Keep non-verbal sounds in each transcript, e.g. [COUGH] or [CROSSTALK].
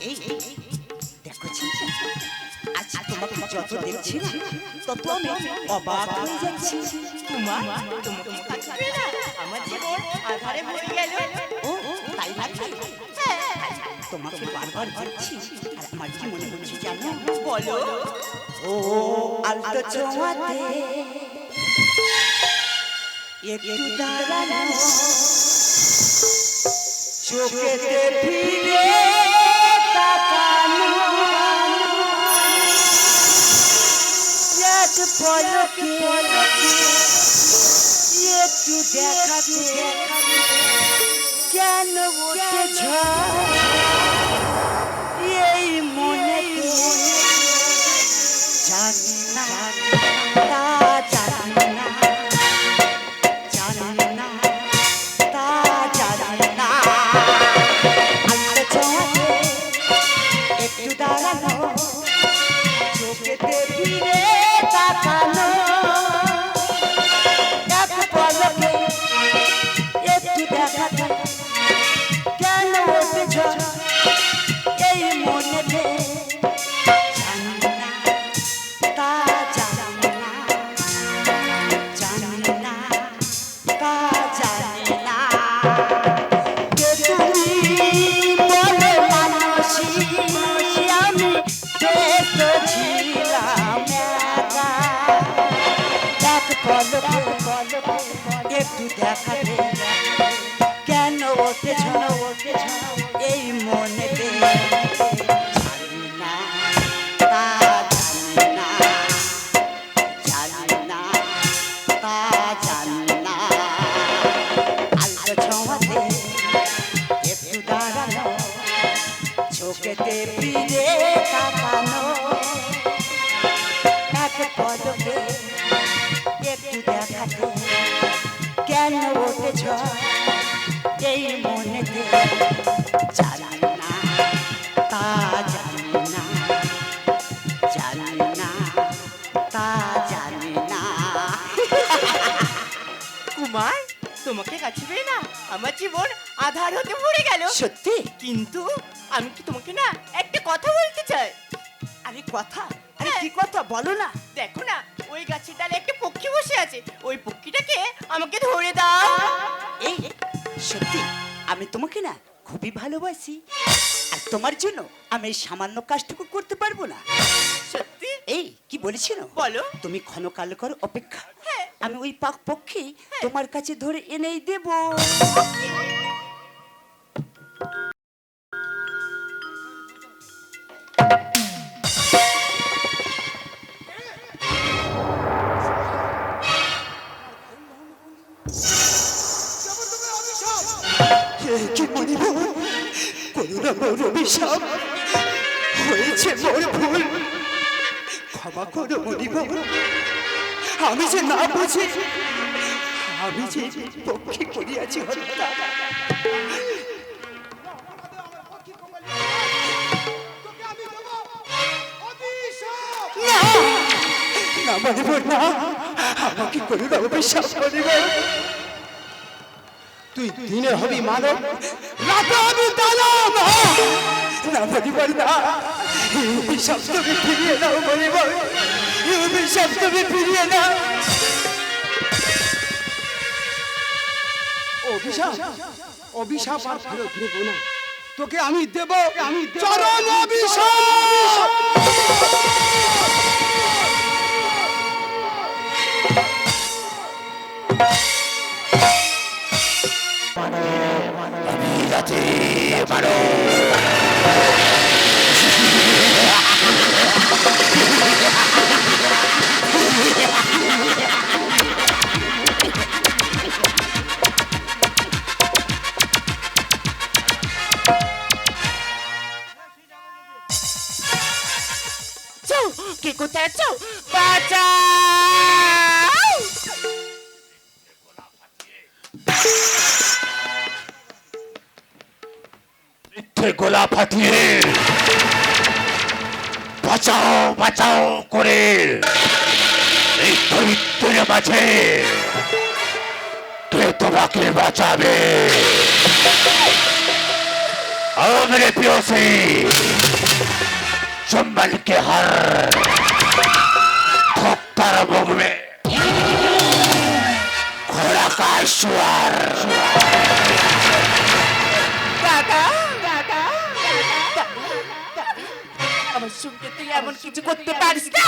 এই এই, এই, দেখো চিন্তা আজ তোমাকে যত দেখছি না তত আমি অবাক হয়ে যাচ্ছি। তোমার তোমাকে কাছে না আমার জীবন আধারে ভরে গেল। ও তাই নাকি তোমাকে বারবার দেখছি। আর আমার কি মনে হচ্ছে জানো? বলো। ও আলতো ছোঁয়াতে একটু দাঁড়ানো। চোখেতে ফিরে পলকে একটু দেখাতে কেন ওঠে ঝড় একটু জানি না আলো ছোঁয়াতে একটু দাঁড়ানো চোখেতে ফিরে তাকানো এক পদকে একটু দেখাতে কেন ওঠে কুমার তোমাকে কাছে পেয়ে না আমার জীবন আধার হতে ভরে গেল। সত্যি? কিন্তু আমি কি তোমাকে না একটা কথা বলতে চাই? আরে কথা? আরে কি কথা? বলো না। দেখো না ওই গাছের ডালে একটা পক্ষী বসে আছে। ওই পক্ষীটাকে আমাকে ধরে দাও। এই সত্যি আমি তোমাকে না খুবই ভালোবাসি। আর তোমার জন্য আমি এই সামান্য কাজটুকু করতে পারব না। সত্যি? এই কি বলেছিল? বলো। তুমি ক্ষণকাল কর অপেক্ষা। হ্যাঁ। আমি ওই পাক পক্ষী তোমার কাছে ধরে এনেই দেব। অভিশাপ হয়েছে মোর ভুল। ক্ষমা করো মনিব আমি যে না বুঝি, আমি যে পক্ষে করিয়াছি হত্যা। না না, মনিব মনিব তুই দিনে হবি মানব না মনিবর না। এই অভিশাপ ফিরিয়ে নাও মনিবর অভিশাপ তুমি ফিরিয়ে না অভিশাপ অভিশাপ আর ফেরত নেব না। তোকে আমি দেব আমি চরণ অভিশাপ! কে কোথায় আছো বাঁচাও মিথ্যে গোলা ফাটিয়ে বাঁচাও বাঁচাও করে এই দরিদ্রের মাঝে কে তোমাকে বাঁচাবে आओ मेरे प्योसे चुम्बन के हर Tarabong me. Kura kaswar. দাদা দাদা আমার সঙ্গে তুই এমন কিছু করতে পারিস না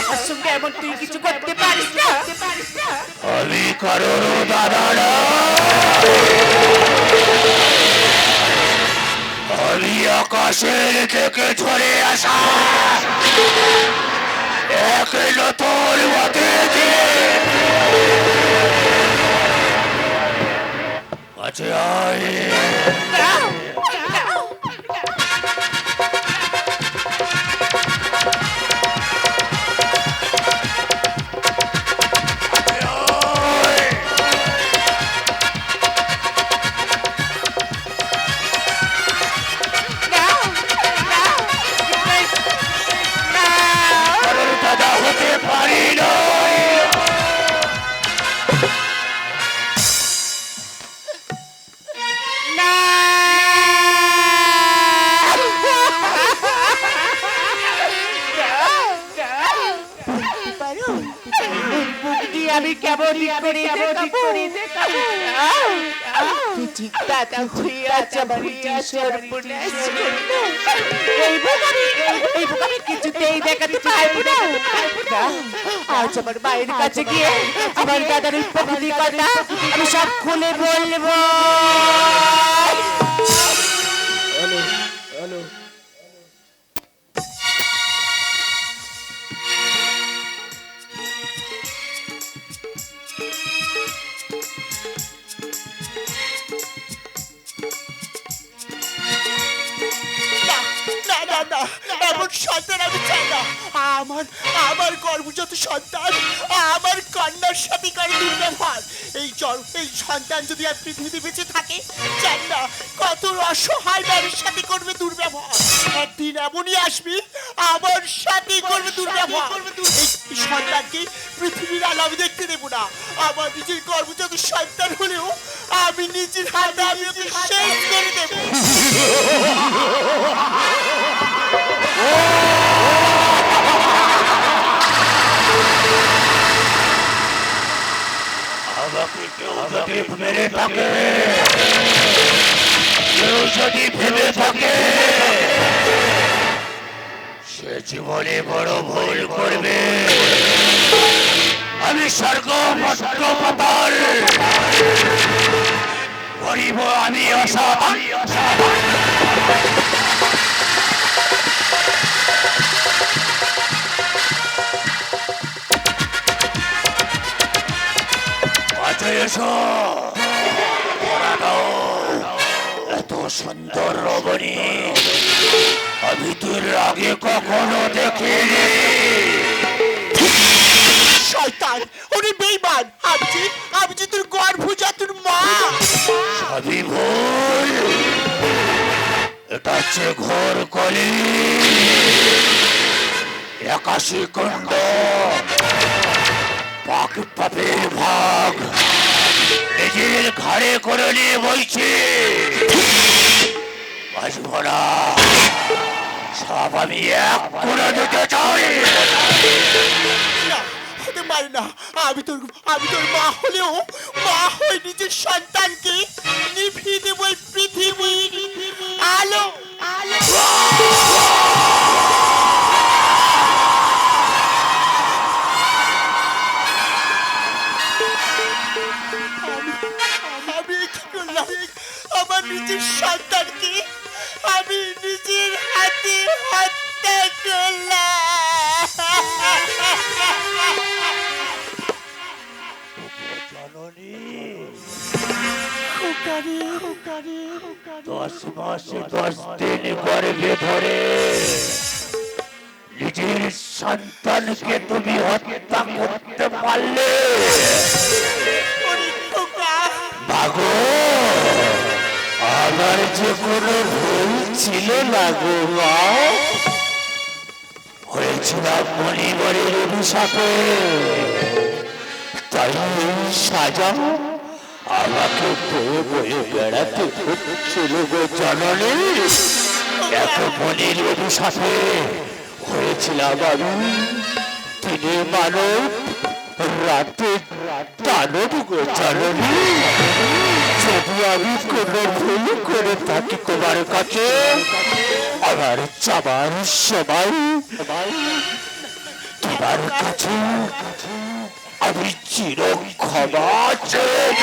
আমার সঙ্গে এমন তুই কিছু করতে পারিস না পারিস না অলি করুন দাদা অলি আকাশের থেকে ঝরে আসা এক নতুন অতিথি কাছে করে দাদা সর্বনাশ এই এই কিছুতেই দেখাতে পারব না। আজ আমার মায়ের কাছে গিয়ে আমার দাদার কথা আমি সব খুলে বলব। না আমার আমার গর্ভজাত সন্তান আমার কন্যার সাথে করে দুর্ব্যবহার। এই জন্ম এই সন্তান যদি আর পৃথিবীতে বেঁচে থাকে জান না কত অসহায় নারীর সাথে করবে দুর্ব্যবহার। একদিন এমনই আসবি আমার সাথে করবে দুর্ব্যবহার। এই সন্তানকে পৃথিবীর আলো আমি দেখতে দেবো না। আমার নিজের গর্ভজাত সন্তান হলেও আমি নিজের হাতে আমি ওকে শেষ করে দেবো। [LAUGHS] আমাকে কেউ যদি মেরে থাকে কেউ যদি ভেবে থাকে সে জীবনে বড় ভুল করবে আমি স্বর্গ মস্ত পাতাল। করিব আমি অসাধারণ এসো এত সুন্দর রমণী আমি তোর আগে কখনো দেখিনি। শয়তান উনি বেইমান আমি যে তোর মা। সবই ভুল। এটা হচ্ছে ঘোর কলি। একাশি কুণ্ড পাক পাপের ভাগ। নিজের ঘরে করে নিয়ে বইছে বাঁচব না। সব আমি এক করে দিতে চাই। হতে পারে না, আমি তোর আমি তোর মা হলেও, মা হয়ে নিজের সন্তানকে নিভিয়ে দেবো পৃথিবীর আলো আলো। দশ মাসে দশ দিন গর্ভে ধরে নিজের সন্তানকে তুমি হত্যা করতে পারলে? মাগো আমার যে কোনো ভুল ছিল না গো মা। হয়েছিলাম মণিবরের অভিশাপে। তাই সাজা আমাকে বয়ে বয়ে বেড়াতে হচ্ছিল গো জননী এত মনের অভিশাপে হয়েছিলাম আমি তিনি মানব রাতে দানব গো জননী যদি আমি কোনো ভুল করে থাকি তোমার কাছে আমার যাবার সময় তোমার কাছে আমি চির ক্ষমা চেয়ে যাই